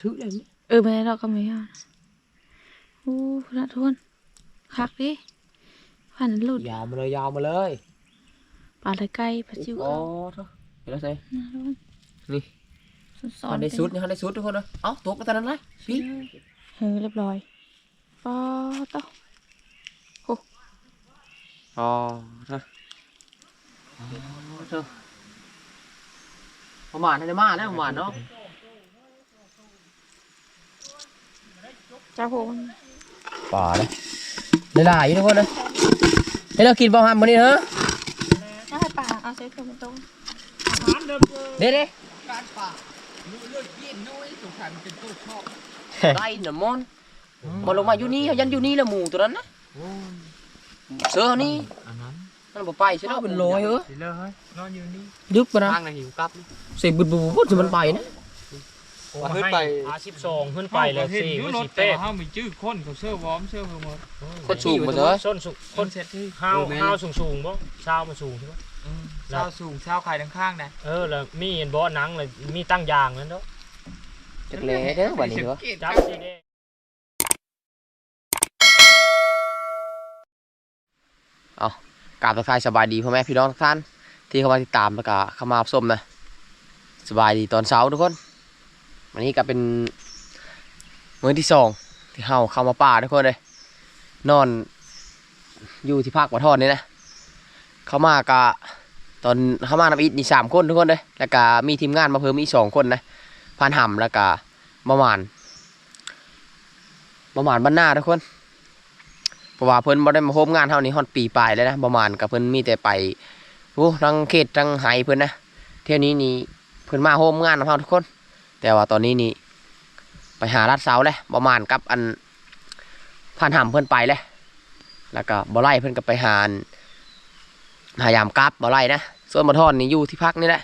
ถือเลยนี่เออไม่ได้เราก็ไม่เอาโอ้พระทุนคักดิผ่านหลุดยาวมาเลยยาวมาเลยปลาตะไคร้ปลาซิวโอ้ขาวเห็นแล้วสินะทุกคนนี่ซ้อนมันๆได้เป็นสุดนี่มันได้สุดทุกคนเลยเอ้าตัวกระตันนั้นเลยพี่เฮ้ยเรียบร้อยปอต่ออ๋อเถอะอ๋อเถอะประมาณนั้นได้มาแล้วประมาณเนาะ จ้าผมป่าเลยได้หลายอยู่ทุกคนเลยให้เรากินบ่ฮัมวันนี้เถอะน่าให้ปลาเอาใส่ถุงตรงเด้เด้การป่าเลือดเย็นน้อยสงสัยมันเป็นตัวชอบได้น่ะมอนมันลงมาอยู่นี่เขายันอยู่นี่แล้วหมูตัวนั้นนะเสือเขานี่อันนั้นมันบ่ไปใช่ไหมเป็นลอยเหรอสิเลยเฮ้ยนอนอยู่นี่ดึกปะนะข้างในหิวกับเสียบุดบุดบุดจะมันไปนะ ว่าขึ้นไป อาสิบสองขึ้นไปเลยสี่มัมันนรสิถเป๊ะแต่ห้ามีชื่อคนเขาเชื่อวอมเชื่อเพิ่มหมดคนสูงมาเถอะส้นสูงคคนนเสร็จที่ห้าวห้าวสูงสูงบ่เช้ามันสูงใช่ปะเช้าสูงเช้าใครทั้งข้างนะเออแล้วมีเห็นบ่หนังเลยมีตั้งยางนั่นเนาะจักเล่เด้อวันนี้เหรอจับสิเด้กราบทักทายสบายดีพ่อแม่พี่น้องทุกท่านที่เข้ามาติดตามแล้วก็เข้ามารับชมนะสบายดีตอนเช้าทุกคน วันนี้ก็เป็นมื้อที่สองที่เฮาเข้ามาป่าทุกคนเลย นอนอยู่ที่ภาคปะทอนนี่นะเข้ามากะตอนเข้ามานำอีกนี่สามคนทุกคนเลยแล้วก็มีทีมงานมาเพิ่มอีกสองคนนะพานห่ำแล้วก็ประมาณประมาณบ้านหน้าทุกคนเพราะว่าเพิ่นบ่ได้มาโฮมงานเท่านี้ฮอดปีปลายแล้วนะประมาณกับเพิ่นมีแต่ไปโอ้ทั้งเขตทั้งไห้เพิ่นนะเที่ยวนี้นี่เพิ่นมาโฮมงานนำเฮาทุกคน แต่ว่าตอนนี้นี่ไปหาลาดเสาแล้วประมาณกับอันผ่านหำเพิ่อนไปแล้วแล้วก็บ่ไล่เพิ่อนก็ไปหาหายามกับบ่ไล่นะส่วนบ่ทอนนี่อยู่ที่พักนี่แหละ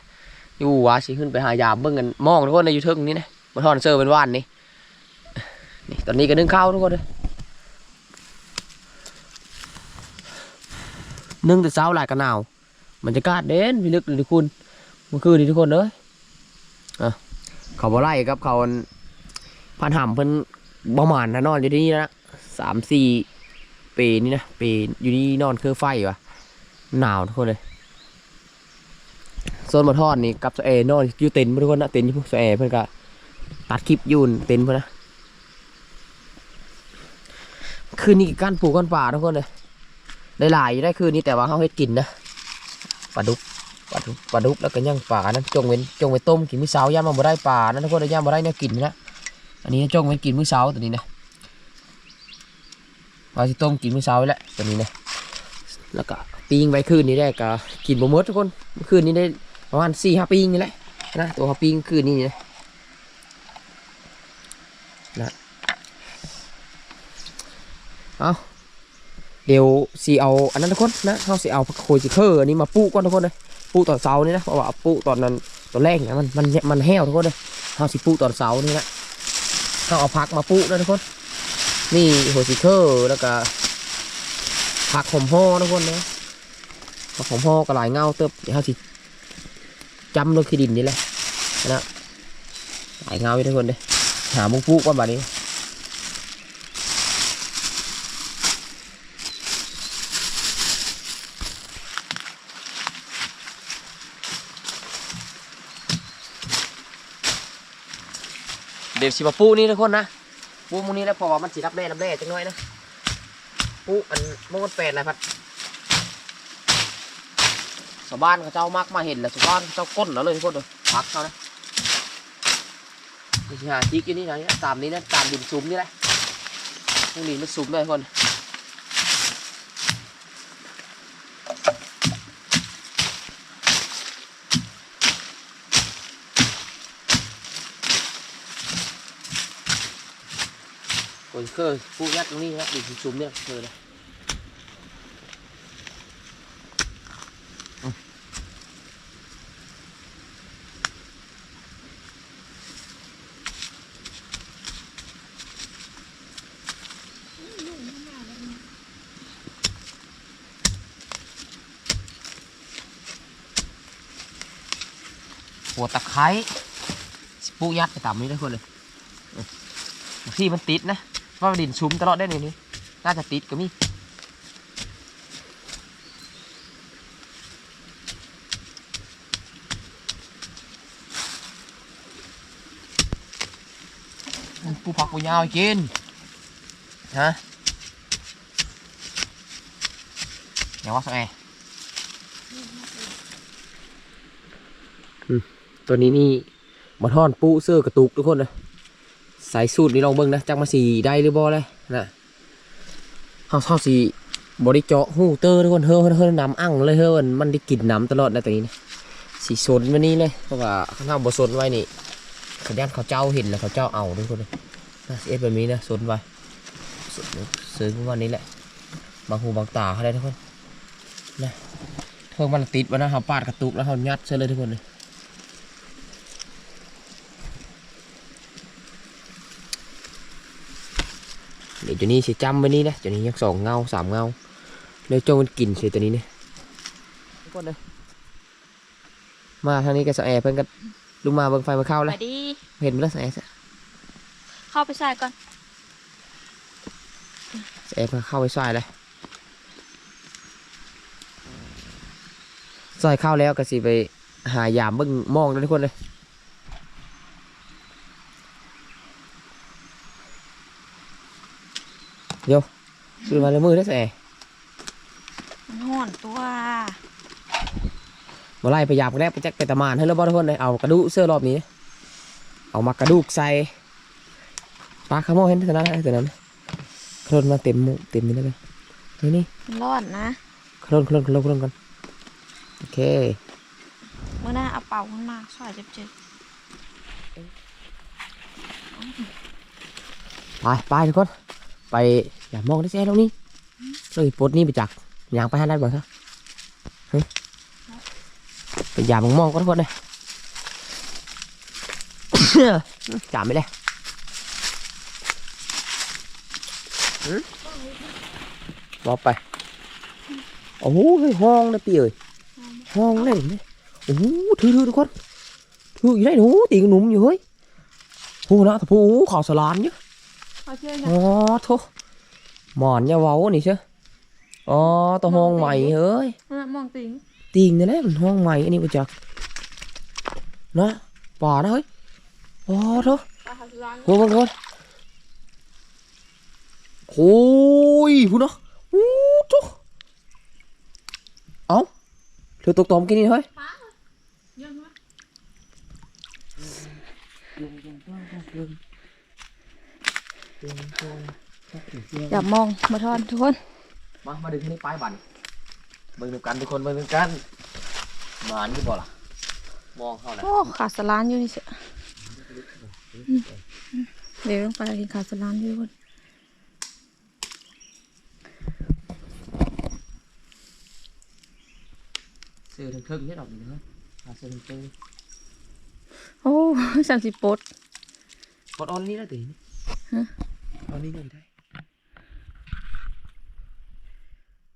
อยู่ว่าสิขึ้นไปหายามเบิ่งกันมองทุกคนในยูทึงนี่นะบ่ทอนเซอร์เป็นว่านนี่นี่ตอนนี้ก็นึ่งข้าวทุกคนเลยนึ่งแต่เช้าหลายกระหนาวมันจะกาดเด่นพี่ลึกเลยทุกคนเมื่อคืนนี้ทุกคนเอ้ย เขาบ่ไล่ครับเขาพันห่ำเพิ่นประมาณนะนอนอยู่ที่นี่นะสามสี่เปีนี่นะเปีอยู่นี่นอนเครื่องไฟวะหนาวทุกคนเลยโซนบนทอดนี่กับสเอนอนอยู่เต็นท์ทุกคนนะเต็นท์อยู่พวกสเอเพิ่นก็ตัดคลิปยูนเต็นท์เพิ่นนะคืนนี้การปลูกกันป่าทุกคนเลยได้หลายได้คืนนี้แต่ว่าเขาให้กินนะปลาดุก ลาดุกปลาดุกแล้วก็ย่างปลานะจงเว้นจงไว้ต้มกินมื้อเช้าย่ามมาบ่ได้ปลานะทุกคนได้ย่ามบ่ได้เนี่ยกินนะอันนี้จงไว้กินมื้อเช้าตัวนี้นะว่าสิต้มกินมื้อเช้าไว้แหละตัวนี้นะแล้วก็ปิ้งไว้คืนนี้ได้ก็กินบ่หมดทุกคนเมื่อคืนนี้ได้ประมาณสี่ห้าปิ้งนี่แหละนะตัวเขาปิ้งคืนนี้นี่นะนะเอาเดี๋ยวสีเอาอันนั้นทุกคนนะเขาสิเอาโคจิเคอร์อันนี้มาปูก่อนทุกคนเลย ปูตอนเสาร์นี่นะเพราะว่าปูตอนนั้นตอนแรกเนี่ยมันมันมันแห้วทุกคนเลยเขาสิปูตอนเสาร์นี่นะเขาเอาผักมาปูนะทุกคนนี่โคจิเคอร์แล้วก็ผักหอมห่อทุกคนนะผักหอมห่อก็หลายเงาเติบเดี๋ยวเขาสิจำลงขี้ดินนี่แหละนะหลายเงาอยู่ทุกคนเลยหามุงปูก่อนบัดนี้ ดี๋ยวสิมาปูนี่ทุกคนนะปูมูนี้แล้วพอมันสิรับแร่รับแร่จังน้อยนะปูอันโมงแปดอะไรพัดชาวบ้านเขาเจ้ามากมาเห็นแล้วชาวบ้านเจ้าก้นแล้วเลยทุกคนเลยพักเขานะนี่หาจิกอยู่นี่นะตามนี้นะตามดินซุมนี่แหละพวกนี้มันซุมเลยทุกคน นเคยปูยัดตรงนี้นะดินซุมเนี่ยเคยเลยหัวตะไคร้ปูยัดไปตามนี้ทุกคนเลยที่มันติดนะ ว่าดินชุ่มตลอดได้เลยนี่น่าจะติดก็มีปูผักปูยาวกินฮะเดี๋ยวว่าสักไงอืมตัวนี้นี่มาทอนปูเสื้อกระตุกทุกคนนะ สายสูตรนี่ลองเบิ่งนะจักมาสีได้หรือบ่เลยนะเฮาเฮาสีบริเจาะหูเตอร์ทุกคนเฮ้อเฮ้อเฮ้อน้ำอั้งเลยเฮ้อมันมันได้กลิ่นน้ำตลอดนะตัวนี้นะสีสนวันนี้เลยเพราะว่าข้างนอกบ่สนไว้นี่ขยันเขาเจ้าเห็นแล้วเขาเจ้าเอาทุกคนเลยนะเอฟแบบนี้นะสนไว้สนซื้อประมาณนี้แหละ บางหูบางตาเขาได้ทุกคนนะเพิ่งมันติดวันนะเขาปาดกระตุกแล้วเขายัดเสยเลยทุกคนเลย เดี๋ยวตัวนี้สิจำไว้นี่นะตัวนี้ยังสองเงาสามเงาเดี๋ยวจงมันกินเสียตัวนี้เนี่ยทุกคนเลยมาทางนี้ก็สแอร์เพิ่นก็ลุกมาเบิ่งไฟมาเข้าไปแล้วดีเห็นไหมล่ะสแอร์สเข้าไปใส่ก่อนแอร์เพิ่นเข้าไปซอยเลยซอยเข้าแล้วก็สิไปหายามเบิ่งมองนะทุกคนเลย โยดูมาเลยมือได้อสแอร์มันห่อนตัวมาไล่พยายามกันแล้วไปแจ็คไปตะมานให้แล้วบ่ทุกคนเลยเอากระดูกเสื้อรอบนี้นะเอามากระดูกใส่ปลาขโมยเห็นตัวนั้นนะตัวนั้นโคลนมาเต็มหมู่เต็มนี่แล้วกันนี่นี่มันร้อนนะโคลนโคลนโคลนโคลนกันโอเคเมื่อหน้าเอาเป่าขึ้นมาซอยเจ็บไปไปทุกคน ไปอย่ามองได้แซ่ตรงนี้เลยปดนี่ไปจากยางไปให้ได้บ่ครับเฮ้ยไปอย่ามองมองก็ทุกคนเลยจามไปเลยมบอกไป โอ้โหเฮ้ยห้องนะพี่เอ้ยห้องเลยเนี่ยโอ้โหถือถือทุกคนถืออยู่ได้หนูตีกหนุ่มอยู่เฮ้ยโอ้โหนะแต่ผู้ข่าวสลานอยู่ๆ เอาเชื่ออ๋อโถหมอนอย่าเว้านี่เชียวอ๋อตัวห้องใหม่เฮ้ยนะมองติงติงนี่แหละมันห้องใหม่อันนี้มาจากนะป่านะเฮ้ยอ๋อโถปลาหักล้างโอ้โหโอ้โอ้ยพูดเนาะอู้โถเอ้าเธอตกตอมกินนี่เฮ้ยยังวะ อย่ามองมาทอนทุกคน มา มาดึงที่นี่ป้ายบันเบิ่งดูกันทุกคนเบิ่งดูกันหมานที่บ่ล่ะ มองเข้านะโอ้ขาดสลานอยู่นี่เสียอืมอืมเดี๋ยวลงไปกินขาดสลานอยู่ทุกคนเสื้อถึงเครื่องนี่ดอกนี่เฮ้ยหาเสื้อถึงเครื่องโอ้สามสิบปดกดออนนี่ได้ตีนี่ ฮะออนนี่ก็ได้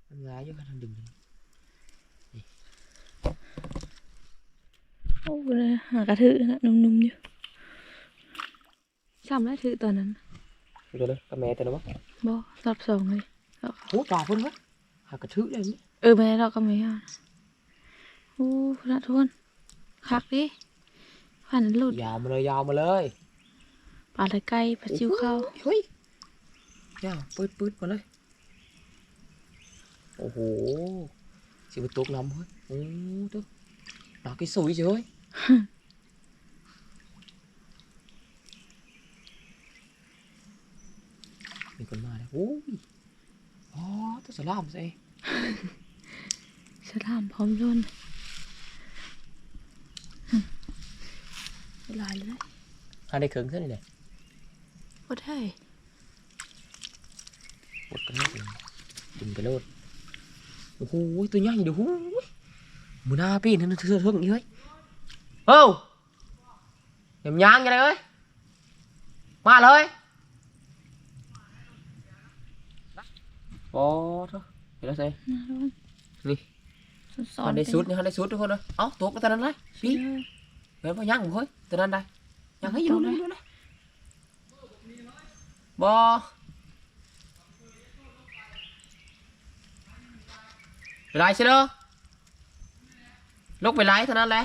มันงายอยู่กันทางดึงเลยโอ้เลยหากระถือนะนุ่มๆอยู่ซ้ำได้ถือตอนนั้นดูตัวเลยกับแม่ตัวนั้นวะบ่รอบสองเลยแล้วโอ้จ่าพุ่นวะหากระทึกเลยนี่เออไม่ได้เราก็ไม่เอาโอ้นะทุกคนคักดิผ่านหลุดยาวมาเลยยาวมาเลย ปลาตะไคร้ปลาซิวข้าวเฮ้ยยาวปืดปืดมาเลย โอ้โหสิบตุกน้ำเฮ้ยโอ้ตัวหนักกี่สวยเฉยมีคนมาแล้วโอ้ยอ๋อตัวสลามสิสลามพร้อมโยนเวลาเลยหาได้เคิงเท่านี้เลย โอ้ได้ปดกันนิดนึงดึงไปโลดโอ้โหตัวใหญ่เดี๋ยวหูมือหน้าพี่นั่นเธอเถิงอีกเฮ้ยเอ้าเดี๋ยวยางยังไงเอ้ยมาเลยโอ้เถอะเห็นแล้วสินะทุกคนนี่สอนหันได้สุดนี่หันได้สุดทุกคนเลยเอ้าตัวกันตอนนั้นเลยพี่เห็นป่ะยังเฮ้ยตัวนั้นได้ยังให้อยู่ดูดูนะ บอไปไล่ใช่เหรอลกไปไล่เท่านั้นแหละ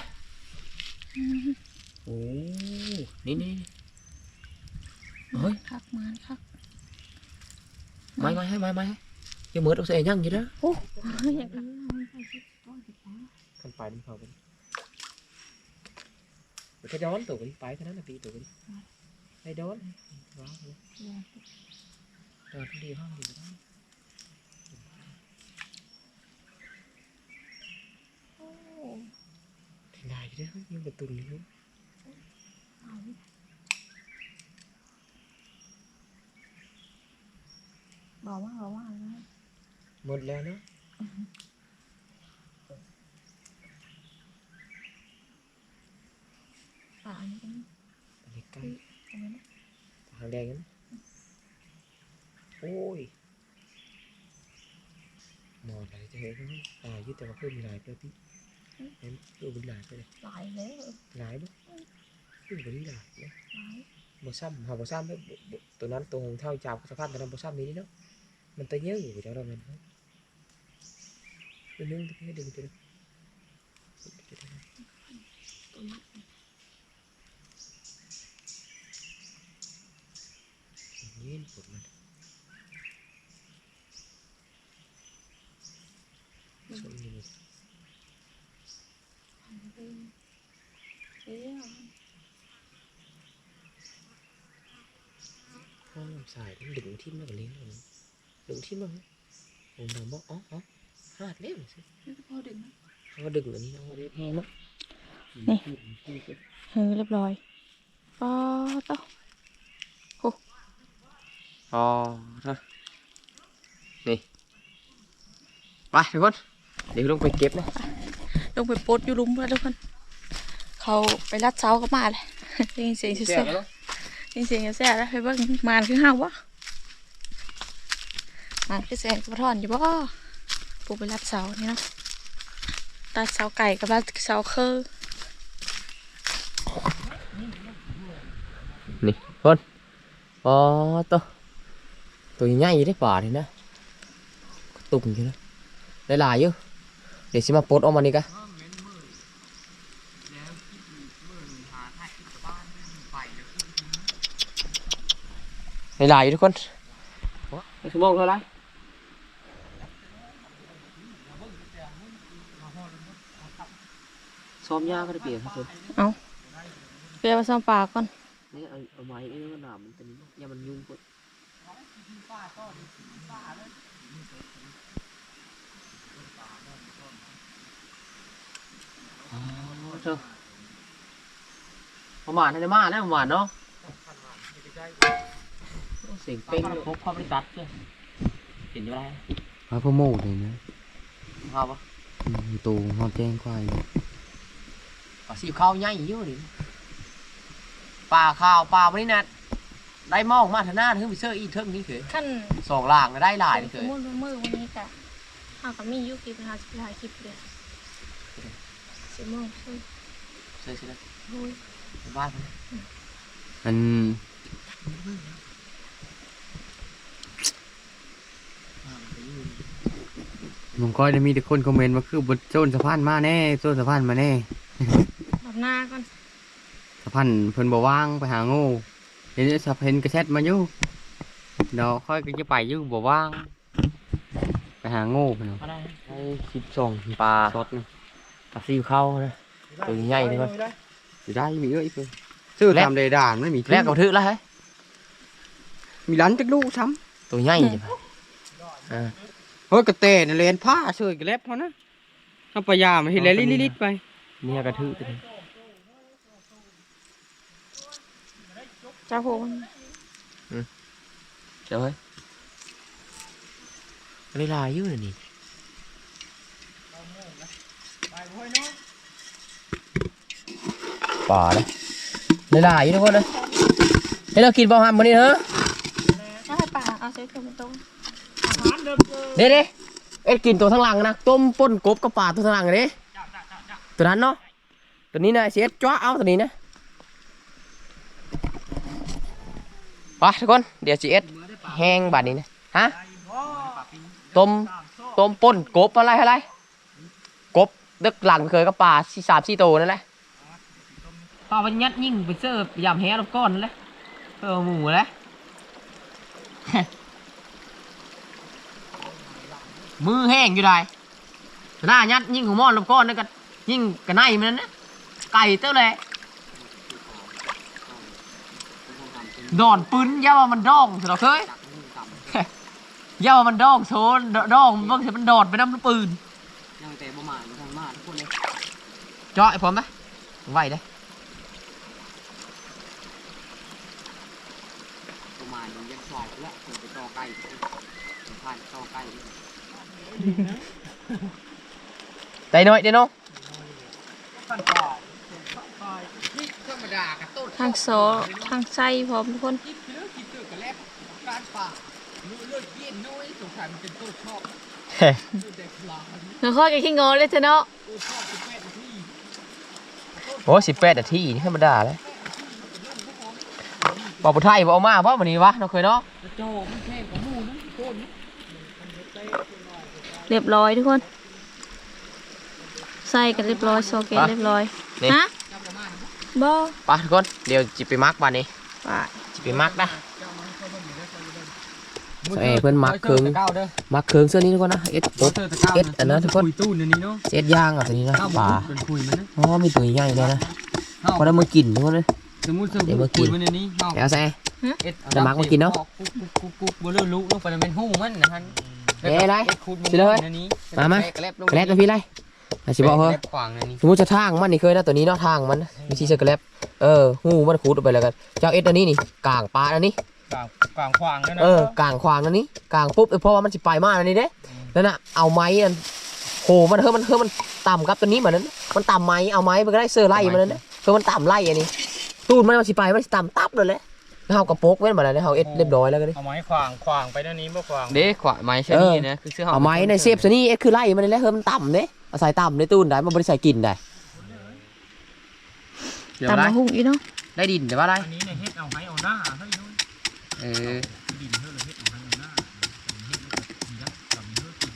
โอ้นี่นี่เฮ้ยคักมานคักไม่ไม่ให้ไม่ไม่ให้อย่าเหมือนเอาใส่ยั่งอยู่นะโอ้อยากขันไปมันเขาไปไปย้อนตัวกันไปเท่านั้นนะพี่ตัวกัน ไปย้อนว้าวเลยเดินดีห้องดีนะถึงได้อยู่ด้วยยังประตูนี้อยู่บอกว่าบอกว่าอะไรหมดแล้วเนาะ ป่าอันนี้ อันนี้ใกล้ ตรงนั้น ทางแดงนั้นโอ้ยหมดอะไรจะเห็นไหมตายยึดแต่ว่าเพิ่มมีหลายเพื่อพี่เห็นเพิ่มมีหลายไปเลยหลายแล้ว หลายบ่ขึ้นไปนี่หลายเนาะ หลาย บ่ซ้ำหาบ่ซ้ำแล้วบ่บ่ตัวนั้นตัวของเท่าจาวสะพานตัวนั้นบ่ซ้ำนี้เนาะมันตะเยอะอยู่จังเราแม่นเนาะดึงดึงดึงดึงดึงนี่ปวดมันส่วนนี้ เอ๊ะ ห้อง สายมันดึงทิ่มแล้วก็เลี้ยงมันดึงทิ่มมันผมถามบอกอ๋ออ๋อหาดเลี้ยงสิพอดึงนะเขาก็ดึงอันนี้เอาเลี้ยงแห้งเนาะเออเรียบร้อยป้าเต้าอ๋อนะนี่ไปทุกคนเดี๋ยวลงไปเก็บนะลงไปปลดอยู่หลุมแล้วทุกคน เขาไปรัดเสาก็มาเลยได้ยินเสียงเสียงแล้วได้ยิน เสียงแซ่แล้วไปเบิ่งมานคือห้าวะมานคือแสงสะท้อนอยู่บ่ปูไปรัดเสานี่เนาะรัดเสาไก่กับรัดเสาเคอนี่คนอ๋อตัวตัวใหญ่ๆได้ป่านี่นะตุ่มอยู่นะได้หลายอยู่เดี๋ยวสิมาปลดออกมานี่กะ หลายอยู่ทุกคนชั่วโมงเท่าไหรซ้อมยาก็ได้เปลี่ยนครับผมเปียไปซ่อมปลาก่อนนี่เอาเอาไม้นี่มันหนามมันตัวนี้อย่ามันยุ่งกดอ๋อเธอประมาณนั้นมาแล้วประมาณเนาะ เสียงเป้งเลยพบความไม่ตัดเลยเห็นอยู่ไรพระพโมกเลยนะภาพปะอืมตูหอดแจ้งควายเลยปลาสีข้าวใหญ่เยอะดิปลาข้าวปลาวันนี้นะได้หมองมาทางหน้าถึงไปเสื้ออีเทิงนี่เถอะขั้นสองล่างน่ะได้หลายนี่สเถมอะมติว่ามือวันนี้กะข้าวกับมีอยุคลิปนะคะจะถ่ายคลิปเลยสิโมงช่วยเสื้อเสื้อดูบ้านมัน ผมก็จะมีแต่คนคอมเมนต์ว่าคือบนโซนสะพานมาแน่โซนสะพานมาแน่แบบหน้าก่อนสะพานเพิ่นบ่ว่างไปหาโง่เห็นสะเพนกระแชทมาอยู่เดี๋ยวค่อยก็จะไปอยู่บ่ว่าง ไปหาโง่เพิ่นเอาได้ได้สิบสองปลาสดนะปลาซิวเข้านะตัวใหญ่เลยมั้ยสิได้มีเยอะอีกเพิ่นซื้อแลกตามเดด่านไม่มีแรกกับทึกแล้วเฮ้ยมีร้านจักลูกซ้ตัวใหญ่จังอ่าำเฮ้ยกระเตนเลนผ้าเฉยกระเล็บเท่านะถ้าปลายามันเห็นแล้วลิดๆไปเนี่ยกระทึกตัวนี้เจ้าโหนเจ้าเฮ้ยอันนี้ลายอยู่น่ะนี่ปลาเลยได้ลายอยู่ทุกคนเลยให้เรากินบ่ฮัมวันนี้เหรอใช่ป่าเอาใช้เครื่องเป็นต้ม เด้เด้เอ็ดกินตัวทั้างหลังนะต้มป่นกบกับปลาตัวทั้างหลังเด้ตัวนั้นเนาะตัวนี้นะเสียจ้าเอาตัวนี้นะไปทุกคนเดี๋ยวจีเอสแห้งบาดนี้นะฮะต้มต้มป่นกบอะไรอะไรกบดึกหลังเคยก็ปลาสี่สามสี่โตวนั่นแหละปลาวันยัดยิ่งไปเจอยำแห้รบก้อนนั่นแหละเออหมูแหละ มือแห้งอยู่ได้หน้ายัดยิ่งหัวมอนรบก้อนนั่นก็ยิ่งกระไนมันนั่นนะไก่เต้าเลยดอนปืนอย่าว่ามันดองสิเราเคยอย่าว่ามันดองโซนดองมันเบิ่งสิมันดอดไปน้ำปืนยังแต่บ่มาทางมาทุกคนเลยเจาะไอ้ผมไหมไหวได้บ่มายังยังซอยแล้วเพิ่นไปต่อไก่ผ่านต่อไก่ ใจน้อยเดี๋ยวน้องทางโซทางไส้พร้อมทุกคนเดี๋ยวข้อจะขี้งอเลยเถอะเนาะโอ้สิบแปดนาทีนี่ธรรมดาแล้วบอกผู้ไทยบอกเอามาเพราะวันนี้วะน้องเคยเนาะ เรียบร้อยทุกคน ใส่กันเรียบร้อยโซเกตเรียบร้อยนี่ ฮะบอไปทุกคนเดี๋ยวจิไปมักวันนี้ไปจิไปมักนะเอ้ยเพื่อนมักเคืองเก้าเด้อมักเคืองเสื้อนี้ทุกคนนะเอ็ดโอ๊ต เอ็ดอันนั้นทุกคน คุยตู้นี่เนาะเอ็ดย่างอะตัวนี้นะปลาเป็นคุยมันนะอ๋อมีตัวใหญ่เลยนะพอได้มือกินทุกคนเลย สมมุติเดี๋ยวมากิน คุยมันในนี้เฮาแล้วแซ่เอ็ดจะมักมากินเนาะ กุ๊กกุ๊กกุ๊กบ่เลิกรู้ลงไปแล้วเป็นหู้มันนะฮะ เอ้ยไรเอ็ดคูดสิเลยในนี้มามาแกลบลงกระแลบตัวพี่ไรอาชิบอกเฮ้แกลบขวางในนี้สมมติจะทางมันนี่เคยนะตัวนี้เนาะทางมันวิธีเช็คกระแลบเออหูมันขูดออกไปแล้วกันเจ้าเอ็ดอันนี้นี่กลางปลาอันนี้กลางกลางขวางนั่นนะเออกลางขวางอันนี้กลางปุ๊บเออเพราะว่ามันสิไปมากอันนี้เด้แล้วน่ะเอาไม้อันโหมันเฮ้ยมันเฮ้ยมันต่ำครับตัวนี้เหมือนนั้นมันต่ำไม้เอาไม้มันก็ได้เสื้อไล่มันนั่นนะเฮ้ยมันต่ำไล่อันนี้ตูนมันมันสิไปมันสิต่ำตับเลยแหละแล้ว เฮากระโปกเว้นมาแล้วเฮาเอ็ดเรียบร้อยแล้วก็ดิเอาไม้ขวางขวางไปด้านนี้บ่ขวางเด้ขวาไม้ใช่เออนี่นะคือเสื้อเอาไม้ในเซฟซะนี่เอ็ดคือไล่มันนี่แหละเฮ้ยมันต่ำเด้เอาใส่ต่ำในตูนได้มันบริใส่กินได้เดี๋ยวตามได้มาหุ่งอีเนาะได้ดินแต่ว่าได้อันนี้เนี่ยเฮ็ดเอาไม้เอาหน้าเฮ้ยนู้นเออดินเฮ้ยเลยเฮ็ดเอาไม้เอาหน้าเฮ็ดแล้วก็ยัดกับเนื้อกิน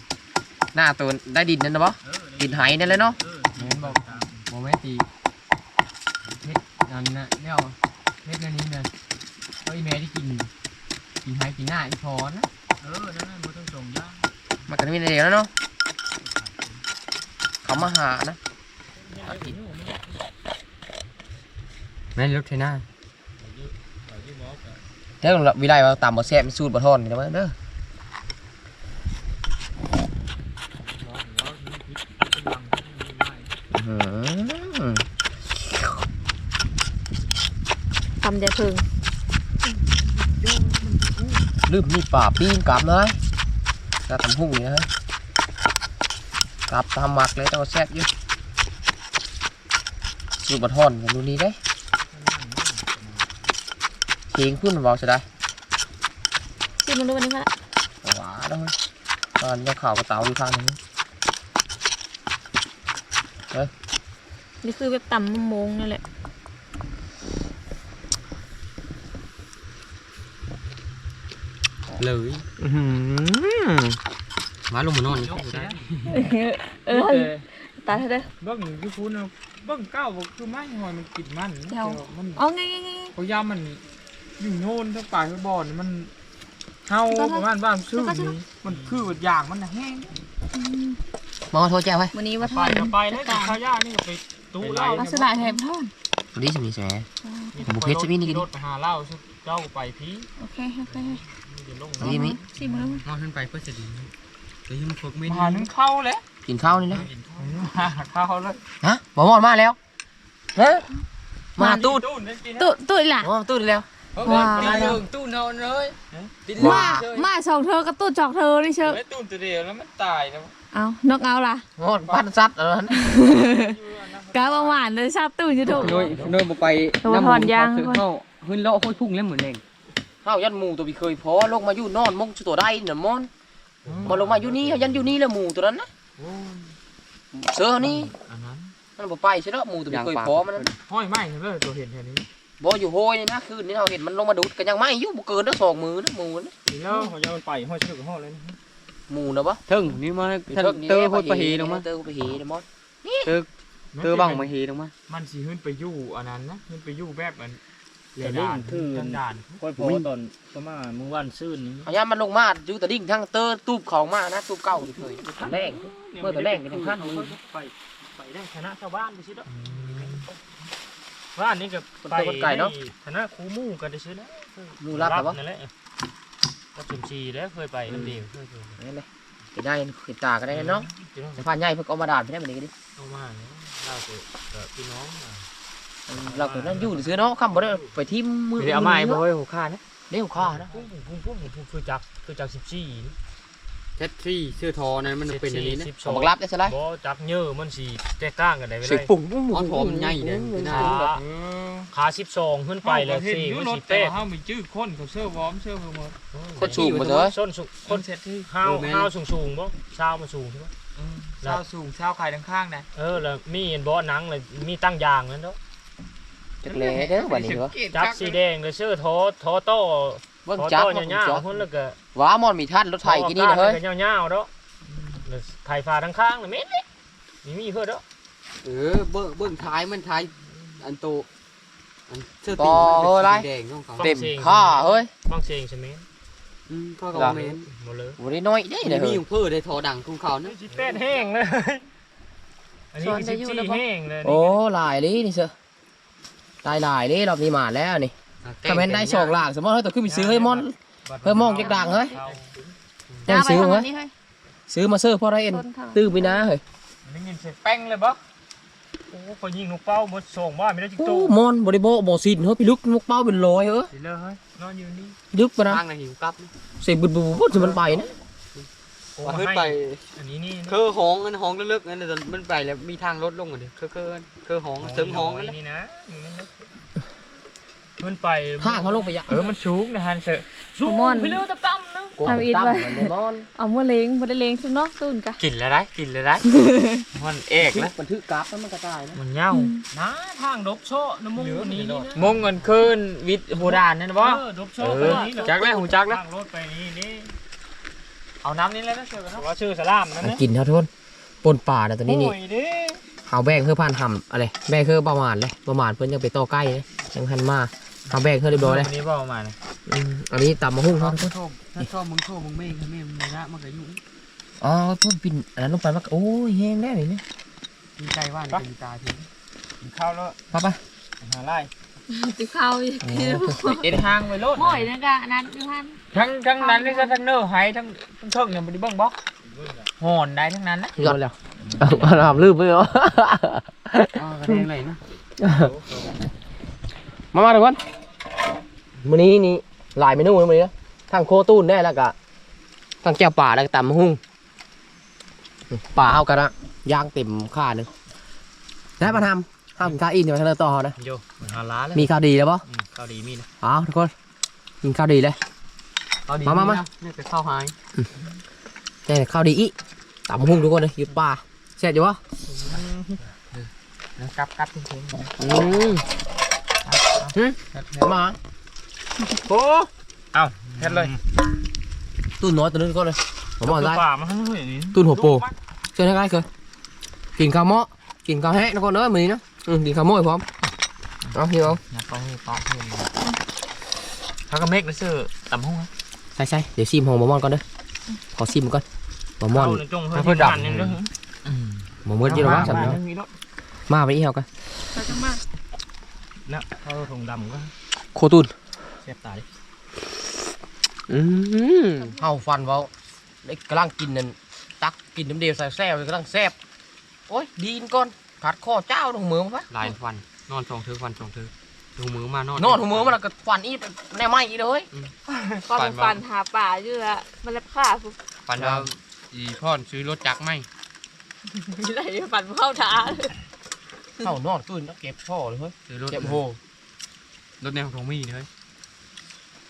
หน้าตัวได้ดินนั่นนะบ่เออดินไหนั่นเลยเนาะเออแม่นบอกบ่แม่นตีเฮ็ดนั่นน่ะแล้วเฮ็ดอันนี้เนี่ย เอ้ยแม่ที่กินกินไห้กินหน้าอีพอนะเออนั่นนั่นบ่ต้องส่งย่างมันก็มีในเดียวแล้วเนาะเขามาหานะแม่นรถไถนาเดี๋ยววิไลว่าตามบ่แซ่บมีสูตรบ่ทอนเด้อเด้ออื้อหือทำเดี๋ยวถึง ลืมมีป่าปีนกลับเลยถ้าทำหุ่งนี่นะเฮ้ยกลับตามมักเลยแต่ว่าแซ่บอยู่สูตรบ่ทอนกันดูนี่เด้เคียงพุ่นเบาจะได้ชิมมันดูวันนี้มาละหวานแล้วเฮ้ยตอนจะข่าวกระเตาอยู่ข้างหนึงนี่คือแบบต่ำมะมงนั่นแหละ เลยอื้อหือมาลงมานอนนี่เออตายเถอะเด้อเบิ่งอยู่พูนเอาเบิ่งเก้าบ่คือไม้หอยมันกินมันเดี๋ยวมันเอาไงไงไงพยายามมันอยู่โน่นทั้งป่าทั้งบ่อนมันเฮาประมาณบ้านชื่อนี่มันคือแบบอย่างมันน่ะแห้งมองโทรแจ้งไว้วันนี้ว่าทไปอนก็ไปแล้วกินข้าวย่านี่ก็ไปตู้เหล้าเอาสลายแถมทอนวันนี้จะมีใช่ไหมบุฟเฟ่ต์ใช่ไหมนี่กินรถไปหาเหล้าซุเจ้าไปพี่โอเคโอเค เดี๋ยวลงวันนี้มีชิมมันดูนอนขึ้นไปเพื่อจะดีเดี๋ยวมันฝึกไม่มาดีหานึ่งข้าวแล้วกินข้าวนี่นะหาข้าวแล้วฮะหมอมอนมาแล้วฮะมาตูดตู้นั่นกินตุ้ตุ้ยล่ะหมอตูดแล้วว้าวตีหนึ่งตู้นอนเลยตีมามาสองเธอกับตุ้จอกเธอนี่เชอะไม่ตู้ตัวเดียวแล้วมันตายแล้วเอานกเอาล่ะหมอนบ้านซัดอะไรนั้นกาบหวานเลยชาบตุ้อยู่ถูกโดยโดยบ่ไปตัวถอนยางน้ำหมูเข้าขึ้นเลาะค่อยพุ่งแล้วเหมือนเอง เฮายันหมูตัวพี่เคยพอลงมาอยู่นอนมงสุตัวได้น่ะมอนมาลงมาอยู่นี่เฮายันอยู่นี่แล้วหมูตัวนั้นนะเสือนี่อันนั้นมันบ่ไปใช่เนาะหมูตัวพี่เคยพอมันนั่นห้อยไม้เลยตัวเห็นแค่นี้บ่อยู่โฮยนี่นะคืนนี้เราเห็นมันลงมาดูดกันยังไม่อยู่บ่เกินเด้อสองมือนะหมูนะนี่เนาะเขาจะมันไปห้อยเชือกกับห้อยเลยนะหมูนะบ่ถึงนี่มาท่านเตอร์พดไปเหลงมาเตอร์ไปเหลงมาเตอร์เตอร์บังมาเหลงมามันสิขึ้นไปอยู่อันนั้นนะขึ้นไปอยู่แบบอัน แต่เล่นคือทางด่านค่อยพอตอนประมาณมื้อวันซื่นนี้เอายามมันลงมาอยู่ตะดิ่งทั้งเตอร์ตูบของมานะตูบเก่าที่เคยแรง เมื่อแต่แรกนี่ถึงขั้นนี้ไปไปได้คณะชาวบ้านไปซิเนาะบ้านนี้ก็ไปคณะครูมู่กันได้ซินะหมูรับแต่ว่านั่นแหละก็สุ่มชีแล้วเคยไปน้ำเดียวเคยเคยนี่เลยเห็นได้เห็นตาก็ได้เนาะพี่น้องสะพานใหญ่เพิ่นก็เอามาด่านไปได้แบบนี้ก็ดิเอามาเนาะเราก็กับพี่น้องอะ เราก็นั่นอยู่ซื้อเนาะคำบ่ได้ไปที่มือไม่ได้เอาไม้บ่เฮ้ยหัวขาดนะเดี๋ยวข้านะพุ่งพุ่งพุ่งพุ่งคือจักคือจักสิบสี่เจ็ดซี่เสื้อทอนั้นมันเป็นอันนี้นะสิบสเอาองบักรับได้ซะไรบ่จักเยอะมันสีแตกต่างกันได้ไม่สิได้ปุ่งอ๋อทอมันใหญ่เด้ไม่ได้ขาขาสิบสองขึ้นไปแล้วเห็นสี่อยู่มันรถสีแต่เป๊ะว่าเฮามีชื่อคนเขาเสื้อวอร์มเสื้อเพิ่มหมดคนสูงบ่เถอะส้นสูงคคนนเซ็ตที่ห้าวห้าวสูงสูงบ่เช้ามันสูงใช่ไหมเช้าสูงเช้าไข่ทั้งข้างนะเออแล้วมีเห็นบ่หนังเลยมีตั้งยางนั่นเนาะ จักเลยเด้อบัดนี้เหรอจักสีแดงเลยเสื้อทอทอโต้เบิ่งทอจักโต้เนาะยาวจักๆหุ่นแล้วก็ว้ามอนมีท่านรถไถกินนี่นะเฮ้ยยาวๆเนาะแล้วไถฟ้าทั้งข้างน่ะเม็ดเลยมีมีเพิ่นเนาะเออเบิ้งเบิ้งท้ายมันท้ายอันโตอันเสื้อต่ตีอมันเฮ้ยไรเป็นสีแดงของเขาเต็มค่าเฮ้ยบางเสียงใช่ไหมอืมพ่อกับเหรอเมนหมดเลยบ่ได้น้อยเด้มีเด้อมีเฮ้ยของเพื่อได้ทอดังของเขานะสิเป็ดแห้งเลยอันนี้คือสิบสี่แห้งเลยโอ้หลายเลยนี่เสือได้ หลายเลยรอบนี้มาแล้วนี่ถ้าเป็นได้สองหลากสมมติเฮ้ยตัวขึ้นไปซื้อเฮ้ยมอนเพิ่มมองจักด่างเฮ้ยได้ซื้อเาไหมไปทำนนี้เฮ้ยซื้อมาเสื้อพ่อไรเอ็นต้นเท่าตื้อไปนะเฮ้ยได้ยินเสียงแป้งเลยบ่โอ้พอยิงนกเป้าหมดส่งบ้านไม่ได้จิกโอ้ตู้มอนบริโภคบ่สินเฮ้ยพี่ลึกนกเป้าเป็นร้อยเอ้ยสิเลยเฮ้ยนอนอยู่นี่ลึกปะนะข้างในหิวกลับนะเสียบุดบุดบุดจะมันไปนะ โอ้ว่าให้ขึ้นไป อันนี้นี่เคอห้องอันห้องลึกๆนั่นแต่มันไปแล้วมีทางลดลงอะดิเคอเคอเคอห้องเสริมห้องนั่นแหละนี่นะนี่นะมันไปถ้าเขาลงไปยะเออมันสูงนะฮันเซอร์โมอนไปเร็วตะตั้มนะทำอีกตั้มไว้มันเลยมอนเอามาเล้งบ่ได้เล้งซุเนาะตุ้นกะกินแล้วได้กินแล้วได้มันเอกทึกแล้วมันทึกกราฟแล้วมันกระจายนะมันเน่านะทางดบโชะน้ำมุงนี้นี่นะมงเงินคืนวิทย์โบราณนั่นบ่เออดบโชะเอไปอนี่จักแล้วหูจักแล้วทางรถไปนี่นี่ เอาน้ำนี่แล้วนะเชื่อกันว่าชื่อสลามนั่นมันนะกินเท่าทุนปนป่าแต่ตัวนี้นี่โอ้ยดิเอาแบงเพื่อผ่านหำอะไรแบงเพื่อประมาณเลยประมาณเพื่อนยังไปต่อใกล้เลยยังหันมาเอาแบงเพื่อเรียบร้อยเลยอันนี้บ่ประมาณนี้อืมอันนี้ตำมาหุ้งเขาทุกคนชอบถ้าชอบมึงชอบมึงไม่ไม่ไม่ละมันก็ยุ่งอ๋อเพิ่มปิ่นอันนั้นลงไปมันก็โอ้ยแห้งแล้วนี่เนี่ยมีใจว่านเป็นตาทีกินข้าวแล้วป้าป้าหาไล่ ติข้าวอีกเอ็ดห้างไว้โลดหม้อยนั่นกะนั่นอยู่หั่นทั้งทั้งนั้นนี่ก็ทั้งเนอร์ไฮทั้งทั้งเทิงเนี่ยบ่ได้เบิ่งบ่หอนได้ทั้งนั้นนะหยอดแล้วเอาหามลืมไปเหรออ๋อกระเด้งเลยนะมามาทุกคนมื้อนี้นี่หลายเมนูเลยมื้อนี้นะทั้งโคตูนได้แล้วก็ทั้งแก้วป่าแล้วก็ตำหุ้งป่าเอากันนะย่างเต็มข้าหนึงได้มาทำ ห้ามกินข้าวอินเดี๋ยวมาทะเลต่อนะโยหาล้าเลยมีข้าวดีแล้วปะข้าวดีมีนะเอาทุกคนกินข้าวดีเลยเอาดีมามามา เนี่ยจะเข้าหายนี่ข้าวดีอีตำหุ้งทุกคนเลยอยู่ป่าเสร็จอยู่ปะกลับกลับจริงอืมหืมมาๆโอ้เอ้าเฮ็ดเลยตุ้นน้อยตัวนึงก็เลยผมบอกได้ป่ามาทั้งนี้นี่ตุ้นหัวโปเชิญให้ใกล้เคยกินข้าวเมาะกินข้าวแห้งทุกคนเอ้ยมื้อนี้นะ อืมกินข้าวโม่พร้อมเอาหิวเอานะต้องมีป๊อกเพิ่มเขาก็เมกนะซื้อต่ำหุ้งนะใช่ใช่เดี๋ยวซิมของบะมอนก่อนเด้อขอซิมก่อนบะมอนเอาจงเพื่อดันนี่ด้วยบะมอนยี่หรอวะสำเนามีรถมาไปอีกเหี่ยวกันไปจังมานะเขาถุงดำก็โคตุนเสียบตาดิอืมเฮาฟันเว้าได้กำลังกินนั่นตักกินน้ำเดียวใส่แซ่บกำลังแซ่บโอ้ยดีนก่อน ขาดข้อเจ้าลงมือมาปะลายฟัน นอนสองเธอฟันสองเธอดูมือมานอนนอนหัวมือมันแล้วก็ฟันอีแน่ไม่อีเลยก่อนไปฟันหาป่าอยู่ละมันเล็บขาฟุกฟันว่าอีพ่อนซื้อรถจักรไหมมีอะไรฟันเข้าท้าเข้านอนขึ้นแล้วเก็บพ่อเลยเฮ้ยซื้อรถเก็บโหรถแนวของมีเลย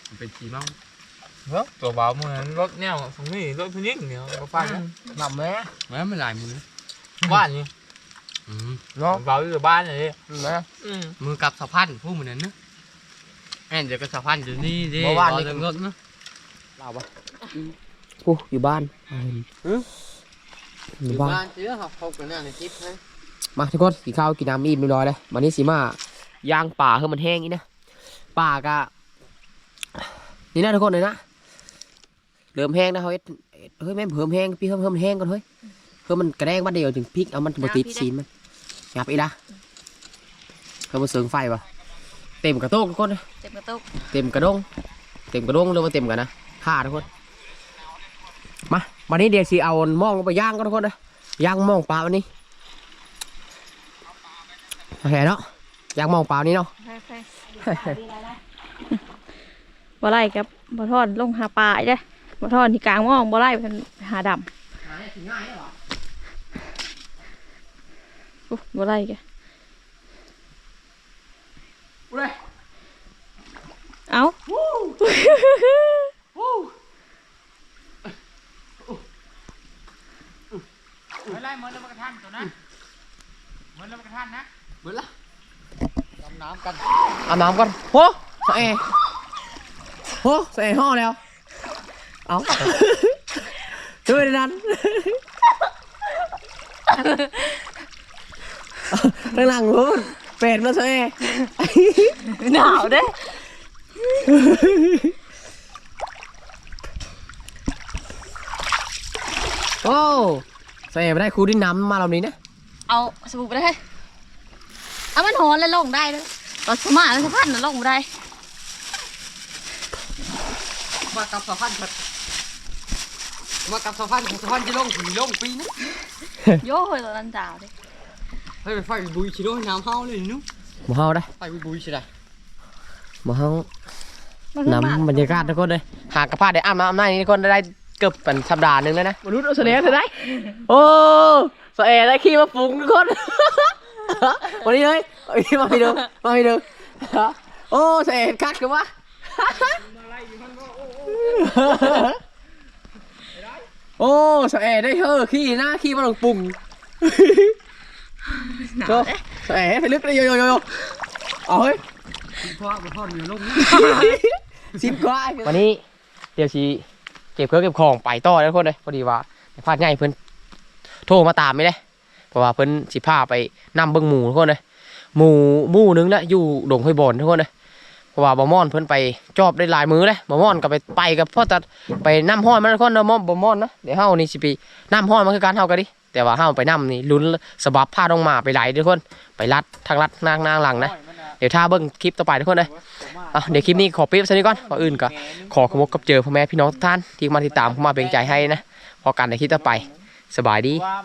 มันเป็นสีเมาเนาะตัวเบาเหมือนรถแนวของนี่รถพินิจเนี่ยก็ฟังนะหลับไหมแม้มันลายมือบ้านนี่อืม เนาะเบาอยู่บ้านเลยนะอืมมือกับสะพันผู้เหมือนนั้นนะแม่นเดี๋ยวก็สะพันอยู่นี่ดิเมื่อวานนี้รอเรื่องรถเนาะเราปะโอ้อยู่บ้านอยู่บ้านเชื้อครับพบกันหน้าในคลิปนะมาทุกคนกินข้าวกินน้ำอิ่มเรียบร้อยเลยวันนี้สีมาย่างป่าคือมันแห้งอีนะป่ากะนี่นะทุกคนเลยนะเริ่มแห้งนะเฮ้ยเฮ้ยแม่งเพิ่มแห้งพี่เพิ่มเพิ่มแห้งก่อนเฮ้ย เพิ่มมันกระแดงมาเดียวถึงพริกเอามันบติดสีมันหยับอีละเพิ่มมาเสริงไฟปะเต็มกระโต้งทุกคนเลยเจ็บกระตุกเต็มกระด้งเต็มกระด้งเรียกว่าเต็มกันนะห้าทุกคนมาวันนี้เดี๋ยวสีเอาหมองลงไปย่างก็ทุกคนนะย่างหมองปลาวันนี้โอเคเนาะย่างหมองปลาวันนี้เนาะบ่ไล่กับบ่ทอดลงหาปลาอีกเด้อบ่ทอดที่กลางหม่องบ่ไล่เพิ่นหาดำ อุ๊ยบ่ไล่แกเอ้าไม่ไล่เหมือนแล้วมันกระทันตัวนั้นเหมือนแล้วมันกระทันนะเบิ่ละดำน้ำกันอาบน้ำก่อนโหสะเอโหสะเอห่อแล้ว เอาช่วยดัน ข้างหลังพูดเป็ดมาสะเอหนาวเด้โอ้สะเอไม่ได้ครูดินน้ำมาเรานี้นะเอาสบู่ไปได้เฮ้ยเอามันหอนแล้วลงได้เลยตอนสมาแล้วสะพันน่ะลงบ่ได้มากับสะพันครับมากับสะพันสะพันจะลงถึงลงปีนะโย่เฮ้ยตอนนั้นจ่าวเด้ให้ไปไฟบุยชิโร่น้ำเฮาเลยนุ๊หมูเฮาได้ไฟบุยชิได้หมูเฮาน้ำบรรยากาศทุกคนเลยหากกระพาได้อาบน้ำในนี่ทุกคนได้เกือบเป็นสัปดาห์หนึ่งแล้วนะมนุษย์เอาเสน่ห์เธอได้โอ้สะเอได้ขี้มาฟุ้งทุกคนวันนี้เลยวันนี้มาให้ดูมาให้ดูโอ้สะเอคักกันวะโอ้สะเอได้เฮ้อขี้หน้าขี้มาลงปุ่ง หนาวโจเด้สะเอไปลึกเลยโยโยโยโยเอาเฮ้ยพ่อมาทอดอยู่ลงสิบกว่าวันนี้เดี๋ยวชีเก็บเครื่องเก็บของไปต่อแล้วทุกคนเลยพอดีว่าพลาดง่ายเพิ่นโทรมาตามไม่ได้เพราะว่าเพิ่นสิพาไปนำเบิ่งหมูทุกคนเลยหมูหมู่หนึงนะอยู่ดงห้วยบอนทุกคนเลยเพราะว่าบ่ม่อนเพิ่นไปจอบได้หลายมือเลยบ่ม่อนก็ไปไปกับพ่อตัดไปนำห้อยมันทุกคนเนาะม่อนบ่ม่อนนะเดี๋ยวเฮานี่สิไปนำห้อยมันคือการเฮากันดิ แต่ว่าเฮาไปนำนี่ลุ้นสะบับพาน้องหมาไปไหลทุกคน ไปรัดทางรัดนางนางหลังนะเดี๋ยวถ้าเบิ่งคลิปต่อไปทุกคนเลยอะเดี๋ยวคลิปนี้ขอปิดซะนี้ก่อนก่อนอื่นก็ขอขอบกับเจอพ่อแม่พี่น้องทุกท่านที่มาติดตามเข้ามาเป็นใจให้นะพอกันในคลิปต่อไปสบายดีว่า